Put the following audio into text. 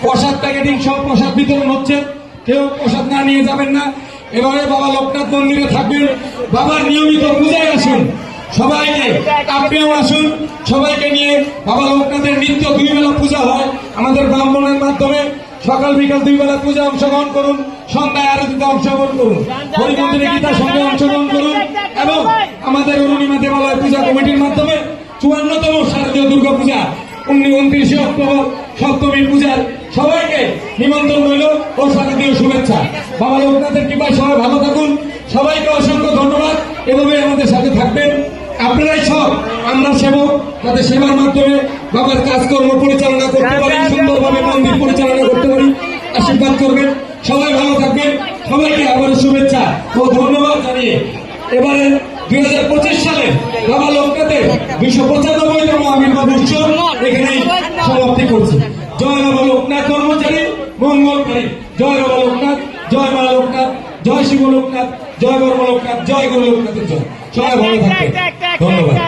প্রসাদ packeting সব প্রসাদ বিতরণ হচ্ছে। কেউ প্রসাদ না নিয়ে যাবেন না। এভাবে বাবা লোকনাথ মন্দিরে থাকবেন। বাবার নিয়মিত পূজায় আসুন। সবাইকে আপনিও আসুন। সবাইকে নিয়ে বাবা লোকনাথের নিত্য দুই বেলা পূজা হয় আমাদের ব্রাহ্মণের মাধ্যমে। সকাল বিকাল দুই বেলা পূজা অংশগ্রহণ করুন। সন্ধ্যায় আরতিতে অংশগ্রহণ করুন। হরিমন্দিরে গীতার সঙ্গে অংশগ্রহণ করুন। এবং আমাদের অরুণিমা দেবালয় পূজা কমিটির মাধ্যমে চুয়ান্নতম শারদীয় দুর্গা পূজা উনি উনত্রিশে অক্টোবর সপ্তমী পূজার সবাইকে নিমন্ত্রণ রইল। ও শারদীয় শুভেচ্ছা। বাবা লোকনাথের কৃপায় সবাই ভালো থাকুন। সবাইকে অসংখ্য ধন্যবাদ। এভাবে আমাদের সাথে থাকবেন। আপনারাই সব আমরা সেবক। তাদের সেবার মাধ্যমে বাবার কাজকর্ম পরিচালনা করতে পারি সুন্দরভাবে মন্দির পরিচালনা করতে পারি আশীর্বাদ করবেন। সবাই ভালো থাকবেন। সবাইকে আবারও শুভেচ্ছা ও ধন্যবাদ জানিয়ে। এবারে দুই হাজার পঁচিশ সালে বাবা লোকনাথের দুইশো পঁচানব্বইতম আবির্ভাব উৎসব এখানেই সমাপ্তি করছি। জয় বাবা জয় বাবা লোকনাথ জয় মা লোকনাথ জয় শিব লোকনাথ জয় বর্ম লোকনাথ জয় গুরু লোকনাথের জয়। সবাই ভালো থাকবে ধন্যবাদ।